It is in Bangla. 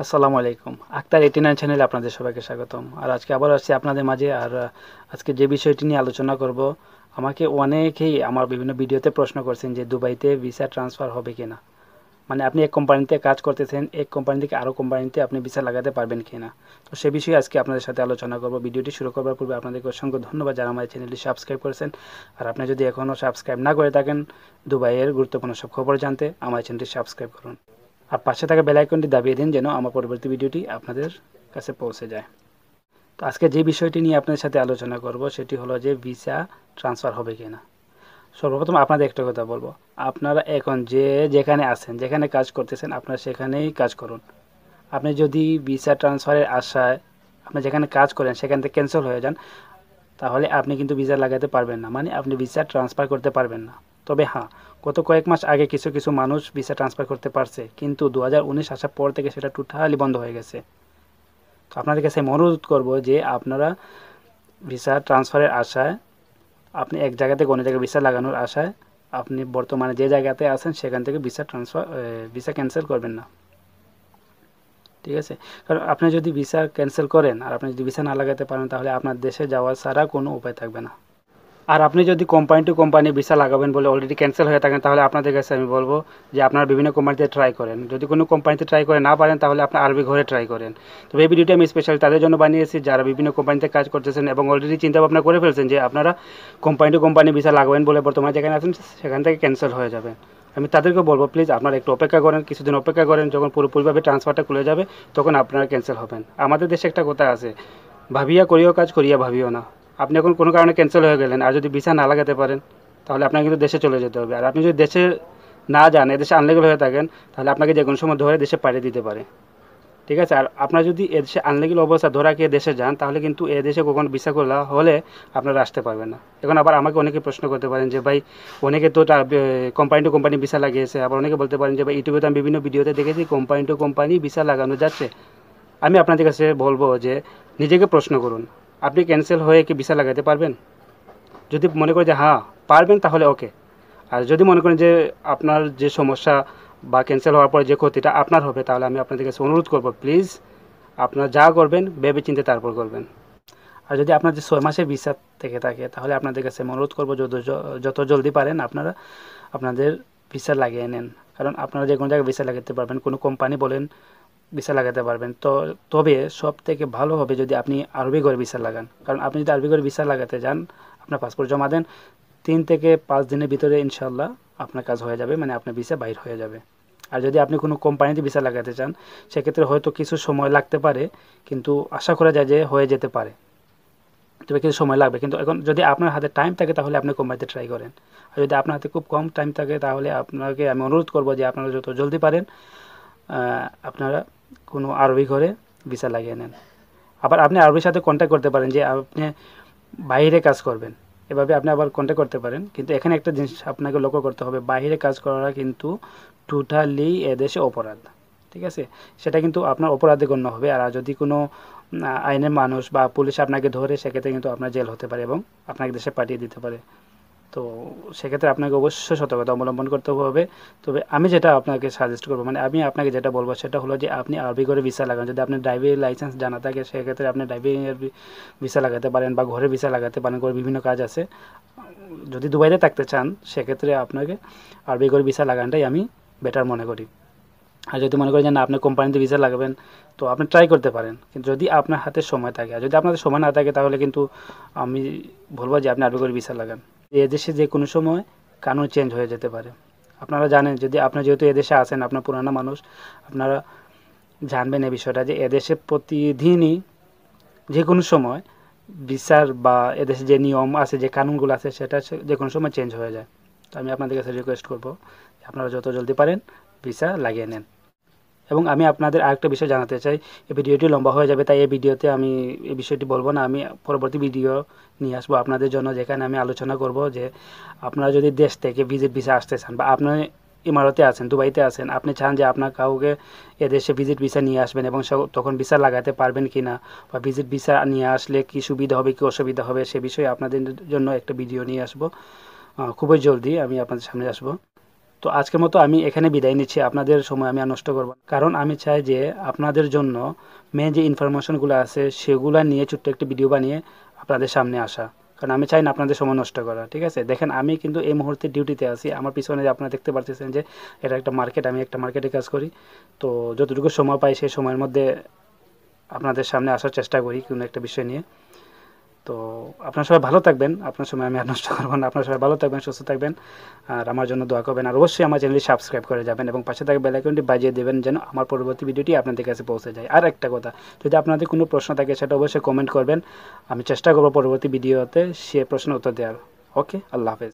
আসসালামু আলাইকুম। আক্তার এইটি নাইন চ্যানেলে আপনাদের সবাইকে স্বাগতম। আর আজকে আবার আসছি আপনাদের মাঝে। আর আজকে যে বিষয়টি নিয়ে আলোচনা করব, আমাকে অনেকেই আমার বিভিন্ন ভিডিওতে প্রশ্ন করছেন যে দুবাইতে ভিসা ট্রান্সফার হবে কিনা। মানে আপনি এক কোম্পানিতে কাজ করতেছেন, এক কোম্পানি থেকে আরও কোম্পানিতে আপনি ভিসা লাগাতে পারবেন কিনা। তো সে বিষয়ে আজকে আপনাদের সাথে আলোচনা করব। ভিডিওটি শুরু করবার পূর্বে আপনাদেরকে অসংখ্য ধন্যবাদ যারা আমার চ্যানেলটি সাবস্ক্রাইব করেছেন। আর আপনি যদি এখনও সাবস্ক্রাইব না করে থাকেন, দুবাইয়ের গুরুত্বপূর্ণ সব খবর জানতে আমার চ্যানেলটি সাবস্ক্রাইব করুন। আর পাশে থাকা বেল আইকনটি দাবিয়ে দিন যেন আমার পরবর্তী ভিডিওটি আপনাদের কাছে পৌঁছে যায়। তো আজকে যে বিষয়টি নিয়ে আপনাদের সাথে আলোচনা করব সেটি হলো যে ভিসা ট্রান্সফার হবে কি না সর্বপ্রথম আপনাদের একটা কথা বলব। আপনারা এখন যে যেখানে আছেন, যেখানে কাজ করতেছেন, আপনারা সেখানেই কাজ করুন। আপনি যদি ভিসা ট্রান্সফারের আশায় আপনি যেখানে কাজ করেন, সেখান থেকে ক্যান্সেল হয়ে যান, তাহলে আপনি কিন্তু ভিসা লাগাতে পারবেন না। মানে আপনি ভিসা ট্রান্সফার করতে পারবেন না। তবে হ্যাঁ গত কয়েক মাস আগে কিছু কিছু মানুষ ভিসা ট্রান্সফার করতে পারছে, কিন্তু দু হাজার উনিশ আসার পর থেকে সেটা টোটালি বন্ধ হয়ে গেছে। তো আপনাদের কাছে অনুরোধ করব যে আপনারা ভিসা ট্রান্সফারের আশায়, আপনি এক জায়গা থেকে অন্য জায়গায় ভিসা লাগানোর আশায় আপনি বর্তমানে যে জায়গাতে আছেন সেখান থেকে ভিসা ট্রান্সফার ভিসা ক্যান্সেল করবেন না। ঠিক আছে? কারণ আপনি যদি ভিসা ক্যান্সেল করেন আর আপনি যদি ভিসা না লাগাতে পারেন তাহলে আপনার দেশে যাওয়া ছাড়া কোনো উপায় থাকবে না। আর আপনি যদি কোম্পানি টু কোম্পানি ভিসা লাগাবেন বলে অলরেডি ক্যান্সেল হয়ে থাকেন, তাহলে আপনাদের কাছে আমি বলব যে আপনারা বিভিন্ন কোম্পানিতে ট্রাই করেন। যদি কোনো কোম্পানিতে ট্রাই করে না পারেন, তাহলে আপনার আরবি ঘরে ট্রাই করেন। তো এই ভিডিওটি আমি স্পেশাল তাদের জন্য বানিয়েছি, যারা বিভিন্ন কোম্পানিতে কাজ করতেছেন এবং অলরেডি চিন্তা ভাবনা করে ফেলছেন যে আপনারা কোম্পানি টু কোম্পানি ভিসা লাগাবেন বলে বর্তমানে যেখানে আছেন, সেখান থেকে ক্যান্সেল হয়ে যাবে। আমি তাদেরকে বলব প্লিজ আপনারা একটু অপেক্ষা করেন, কিছুদিন অপেক্ষা করেন, যখন পুরোপুরিভাবে ট্রান্সফারটা খুলে যাবে, তখন আপনারা ক্যান্সেল হবেন। আমাদের দেশে একটা কথা আছে, ভাবিয়া করিও কাজ, করিয়া ভাবিও না। আপনি এখন কোনো কারণে ক্যান্সেল হয়ে গেলেন, আর যদি ভিসা না লাগাতে পারেন, তাহলে আপনাকে কিন্তু দেশে চলে যেতে হবে। আর আপনি যদি দেশে না যান এদেশে আনলিগেল হয়ে থাকেন, তাহলে আপনাকে যে কোনো সময় ধরে দেশে পাঠিয়ে দিতে পারে। ঠিক আছে? আর আপনার যদি এদেশে আনলিগেল অবস্থা ধরা কে দেশে যান, তাহলে কিন্তু এ দেশে কখনো ভিসা খোলা হলে আপনারা আসতে পারবেন না। এখন আবার আমাকে অনেকে প্রশ্ন করতে পারেন যে, ভাই, অনেকে তো কোম্পানি টু কোম্পানি ভিসা লাগিয়েছে। আবার অনেকে বলতে পারেন যে, ভাই, ইউটিউবে তো আমি বিভিন্ন ভিডিওতে দেখেছি কোম্পানি টু কোম্পানি ভিসা লাগানো যাচ্ছে। আমি আপনাদের কাছে বলব যে, নিজেকে প্রশ্ন করুন। আপনি ক্যান্সেল হয়ে কি ভিসা লাগাতে পারবেন? যদি মনে করেন যে হ্যাঁ পারবেন তাহলে ওকে আর যদি মনে করেন যে আপনার যে সমস্যা বা ক্যান্সেল হওয়ার পরে যে ক্ষতিটা আপনার হবে, তাহলে আমি আপনাদের কাছে অনুরোধ করব প্লিজ আপনারা যা করবেন ভেবে চিন্তে তারপর করবেন। আর যদি আপনার যে ছয় মাসের ভিসা থেকে থাকে, তাহলে আপনাদের কাছে অনুরোধ করব, যত যত জলদি পারেন আপনারা আপনাদের ভিসা লাগিয়ে নেন। কারণ আপনারা যে কোনো জায়গায় ভিসা লাগাতে পারবেন, কোনো কোম্পানি বলেন ভিসা লাগাতে পারবেন। তো, তবে সব থেকে ভালো হবে যদি আপনি আরবি করে ভিসা লাগান। কারণ আপনি যদি আরবি করে ভিসা লাগাতে যান, আপনার পাসপোর্ট জমা দেন, তিন থেকে পাঁচ দিনের ভিতরে ইনশাল্লাহ আপনার কাজ হয়ে যাবে মানে আপনার ভিসা বাইর হয়ে যাবে। আর যদি আপনি কোনো কোম্পানিতে ভিসা লাগাতে চান, সেক্ষেত্রে হয়তো কিছু সময় লাগতে পারে, কিন্তু আশা করা যায় যে হয়ে যেতে পারে। তবে কিছু সময় লাগবে, কিন্তু এখন যদি আপনার হাতে টাইম থাকে, তাহলে আপনি কোম্পানিতে ট্রাই করেন। আর যদি আপনার হাতে খুব কম টাইম থাকে, তাহলে আপনাকে আমি অনুরোধ করব যে আপনারা যত জলদি পারেন আপনারা কোনো আরবি ঘরে ভিসা লাগিয়ে নেন। আবার আপনি আরবির সাথে কন্ট্যাক্ট করতে পারেন যে আপনি বাইরে কাজ করবেন। এভাবে আপনি আবার কন্ট্যাক্ট করতে পারেন। কিন্তু এখানে একটা জিনিস আপনাকে লক্ষ্য করতে হবে বাইরে কাজ করা কিন্তু টোটালি এদেশে অপরাধ, ঠিক আছে? সেটা কিন্তু আপনার অপরাধে গণ্য হবে। আর যদি কোনো আইনের মানুষ বা পুলিশ আপনাকে ধরে, সেক্ষেত্রে কিন্তু আপনার জেল হতে পারে এবং আপনাকে দেশে পাঠিয়ে দিতে পারে। তো সেক্ষেত্রে আপনাকে অবশ্যই সতর্কতা অবলম্বন করতে হবে। তবে আমি যেটা আপনাকে সাজেস্ট করব মানে আমি আপনাকে যেটা বলব সেটা হলো যে আপনি আরবি করে ভিসা লাগান। যদি আপনার ড্রাইভিং লাইসেন্স জানা থাকে, সেক্ষেত্রে আপনি ড্রাইভিংয়ের ভিসা লাগাতে পারেন বা ঘরে ভিসা লাগাতে পারেন করে বিভিন্ন কাজ আছে। যদি দুবাইতে থাকতে চান, সেক্ষেত্রে আপনাকে আরবি করে ভিসা লাগানটাই আমি বেটার মনে করি। আর যদি মনে করেন যে না, আপনি কোম্পানিতে ভিসা লাগাবেন, তো আপনি ট্রাই করতে পারেন। কিন্তু যদি আপনার হাতে সময় থাকে, আর যদি আপনাদের সময় না থাকে, তাহলে কিন্তু আমি বলব যে আপনি আরবি করে ভিসা লাগান। এদেশে যে কোনো সময় কানুন চেঞ্জ হয়ে যেতে পারে? আপনারা জানেন, যদি আপনার যেহেতু এদেশে আছেন আপনার পুরানো মানুষ, আপনারা জানবেন এই বিষয়টা যে এদেশে প্রতিদিনই যে কোনো সময় বিচার বা এদেশে যে নিয়ম আছে, যে কানুনগুলো আছে, সেটা যে কোনো সময় চেঞ্জ হয়ে যায়। তো আমি আপনাদের কাছে রিকোয়েস্ট করব আপনারা যত জলদি পারেন ভিসা লাগিয়ে নেন। এবং আমি আপনাদের আরেকটা বিষয় জানাতে চাই। এই ভিডিওটি লম্বা হয়ে যাবে, তাই এই ভিডিওতে আমি এই বিষয়টি বলব না। আমি পরবর্তী ভিডিও নিয়ে আসব আপনাদের জন্য, যেখানে আমি আলোচনা করব যে আপনারা যদি দেশ থেকে ভিজিট ভিসা আসতে চান বা আপনার ইমারতে আছেন, দুবাইতে আছেন, আপনি চান যে আপনার কাউকে এদেশে ভিজিট ভিসা নিয়ে আসবেন এবং তখন ভিসা লাগাতে পারবেন কি না বা ভিজিট ভিসা নিয়ে আসলে কি সুবিধা হবে, কি অসুবিধা হবে, সে বিষয়ে আপনাদের জন্য একটা ভিডিও নিয়ে আসব। খুবই জলদি আমি আপনাদের সামনে আসব। তো আজকের মতো আমি এখানে বিদায় নিচ্ছি। আপনাদের সময় আমি আর নষ্ট করব কারণ আমি চাই যে আপনাদের জন্য মেন যে ইনফরমেশনগুলো আছে, সেগুলো নিয়ে ছোট্ট একটি ভিডিও বানিয়ে আপনাদের সামনে আসা। কারণ আমি চাই না আপনাদের সময় নষ্ট করা ঠিক আছে? দেখেন, আমি কিন্তু এই মুহূর্তে ডিউটিতে আছি। আমার পিছনে আপনারা দেখতে পারতেছেন যে এটা একটা মার্কেট আমি একটা মার্কেটে কাজ করি। তো যতটুকু সময় পাই, সেই সময়ের মধ্যে আপনাদের সামনে আসার চেষ্টা করি কোনো একটা বিষয় নিয়ে। তো আপনার সবাই ভালো থাকবেন। আপনার সময় আমি আর নষ্ট করব না। আপনার সবাই ভালো থাকবেন, সুস্থ থাকবেন। আর আমার জন্য দোয়া করবেন। আর অবশ্যই আমার চ্যানেলটি সাবস্ক্রাইব করে যাবেন এবং পাশে থাকা বেলাইকনটি বাজিয়ে দেবেন যেন আমার পরবর্তী ভিডিওটি আপনাদের কাছে পৌঁছে যায়। আর একটা কথা, যদি আপনাদের কোনো প্রশ্ন থাকে সেটা অবশ্যই কমেন্ট করবেন। আমি চেষ্টা করব পরবর্তী ভিডিওতে সে প্রশ্নের উত্তর দেওয়ার। ওকে, আল্লাহ হাফেজ।